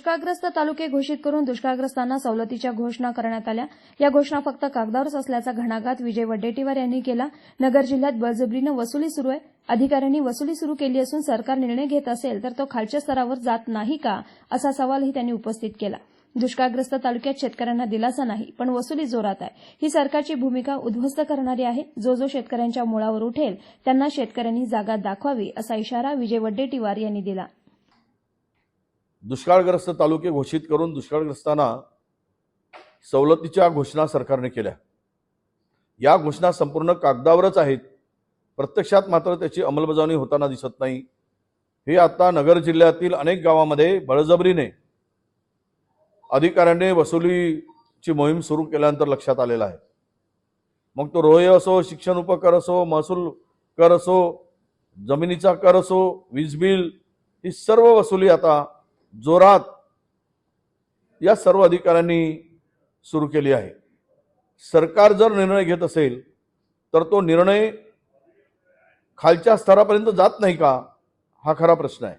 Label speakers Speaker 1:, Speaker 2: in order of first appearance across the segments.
Speaker 1: दुष्काळग्रस्त तालुके घोषित करून दुष्काळग्रस्तांना सवलतीच्या घोषणा करण्यात आल्या. या घोषणा फक्त कागदावरच असल्याचा घणाघात विजय वड्डेटीवार यांनी केला. नगर जिल्ह्यात बळजबरीनं वसुली सुरू आहे. अधिकाऱ्यांनी वसुली सुरू केली असून सरकार निर्णय घेत असेल तर तो खालच्या स्तरावर जात नाही का असा सवालही त्यांनी उपस्थित केला. दुष्काळग्रस्त तालुक्यात शेतकऱ्यांना दिलासा नाही पण वसुली जोरात आहे. ही सरकारची भूमिका उद्ध्वस्त करणारी आहे. जो जो शेतकऱ्यांच्या मुळावर उठेल त्यांना शेतकऱ्यांनी जागा दाखवावी असा इशारा विजय वड्डेटीवार यांनी दिला.
Speaker 2: दुष्काळग्रस्त तालुके घोषित करून दुष्काळग्रस्तांना सवलतीच्या घोषणा सरकारने केल्या. या घोषणा संपूर्ण कागदावरच आहेत. प्रत्यक्षात मात्र त्याची अंमलबजावणी होताना दिसत नाही. हे आता नगर जिल्ह्यातील अनेक गावामध्ये बळजबरीने अधिकाऱ्यांनी वसुलीची मोहीम सुरू केल्यानंतर लक्षात आलेलं आहे. मग तो रोहे असो शिक्षण उपकर असो महसूल कर असो जमिनीचा कर असो वीज बिल ही सर्व वसुली आता जोरात या सर्व अधिकाऱ्यांनी सुरू केली आहे. सरकार जर निर्णय घेत असेल तर तो निर्णय खालच्या स्तरापर्यंत जात नाही का हा खरा प्रश्न आहे.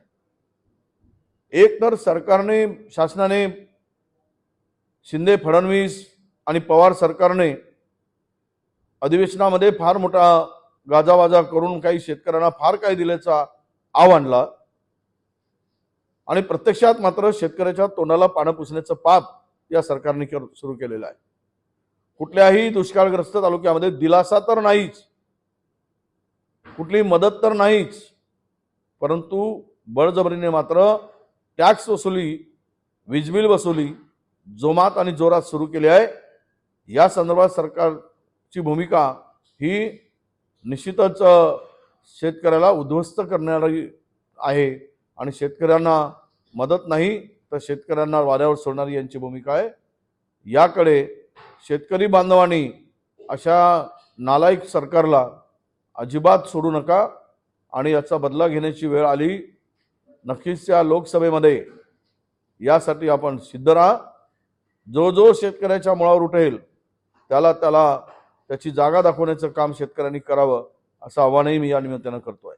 Speaker 2: एक तर सरकारने शासनाने शिंदे फडणवीस आणि पवार सरकारने अधिवेशनामध्ये फार मोठा गाजावाजा करून काही शेतकऱ्यांना फार काही दिल्याचा आव आणला. आणि प्रत्यक्षात मात्र शेतकऱ्याच्या तोंडाला पानं पुसण्याचं पाप या सरकारने सुरू केलेलं आहे. कुठल्याही दुष्काळग्रस्त तालुक्यामध्ये दिलासा तर नाहीच. कुठली मदत तर नाहीच. परंतु बळजबरीने मात्र टॅक्स वसुली वीजबिल वसुली जोमात आणि जोरात सुरू केली आहे. या संदर्भात सरकारची भूमिका ही निश्चितच शेतकऱ्याला उद्ध्वस्त करणारी आहे आणि शेतकऱ्यांना मदत नाही तर शेतकऱ्यांना वाऱ्यावर सोडणारी यांची भूमिका आहे. याकडे शेतकरी बांधवांनी अशा नालायक सरकारला अजिबात सोडू नका आणि याचा बदला घेण्याची वेळ आली. नक्कीच त्या लोकसभेमध्ये यासाठी आपण सिद्ध राहा. जो जो शेतकऱ्याच्या मुळावर उठेल त्याला त्याला त्याची जागा दाखवण्याचं काम शेतकऱ्यांनी करावं असं आव्हानही मी या निमित्तानं करतो